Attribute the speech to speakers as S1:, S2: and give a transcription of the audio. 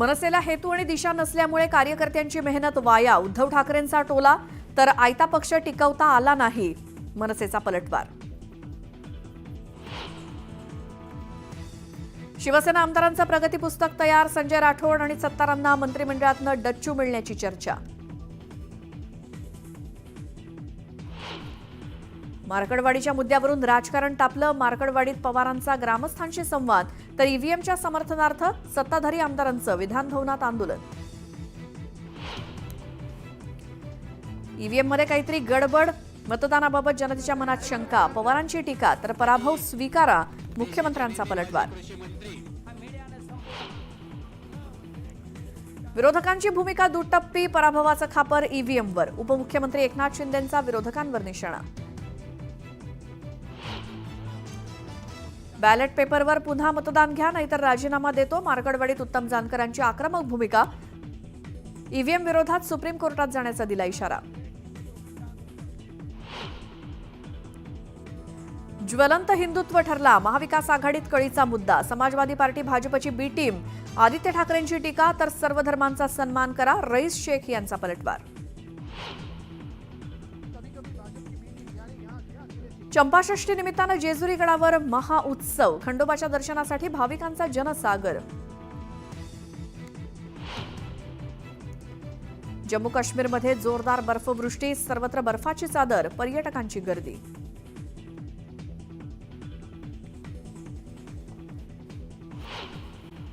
S1: मनसेला हेतू आणि दिशा नसल्यामुळे कार्यकर्त्यांची मेहनत वाया. उद्धव ठाकरेंचा टोला तर आयता पक्ष टिकवता आला नाही मनसेचा पलटवार. शिवसेना आमदारांचं प्रगती पुस्तक तयार संजय राठोड आणि सत्तारांना मंत्रिमंडळातनं डच्चू मिळण्याची चर्चा. मार्कडवाडीच्या मुद्द्यावरून राजकारण तापलं मार्कडवाडीत पवारांचा ग्रामस्थांशी संवाद तर ईव्हीएमच्या समर्थनार्थ सत्ताधारी आमदारांचं विधानभवनात आंदोलन. ईव्हीएममध्ये काहीतरी गडबड मतदानाबाबत जनतेच्या मनात शंका पवारांची टीका तर पराभव स्वीकारा मुख्यमंत्र्यांचा पलटवार. विरोधकांची भूमिका दुटप्पी पराभवाचं खापर ईव्हीएमवर उपमुख्यमंत्री एकनाथ शिंदेंचा विरोधकांवर निशाणा. बॅलेट पेपरवर पुन्हा मतदान घ्या नाहीतर राजीनामा देतो. मार्कडवाडीत उत्तम जानकरांची आक्रमक भूमिका. ईव्हीएम विरोधात सुप्रीम कोर्टात जाण्याचा दिला इशारा. ज्वलंत हिंदुत्व ठरला. महाविकास आघाडीत कळीचा मुद्दा. समाजवादी पार्टी भाजपची बी टीम. आदित्य ठाकरेंची टीका तर सर्व धर्मांचा सन्मान करा. रईस शेख यांचा पलटवार. चंपाषष्ठी निमित्तानं जेजुरी गडावर महाउत्सव खंडोबाच्या दर्शनासाठी भाविकांचा जनसागर. जम्मू काश्मीरमध्ये जोरदार बर्फवृष्टी सर्वत्र बर्फाची चादर पर्यटकांची गर्दी.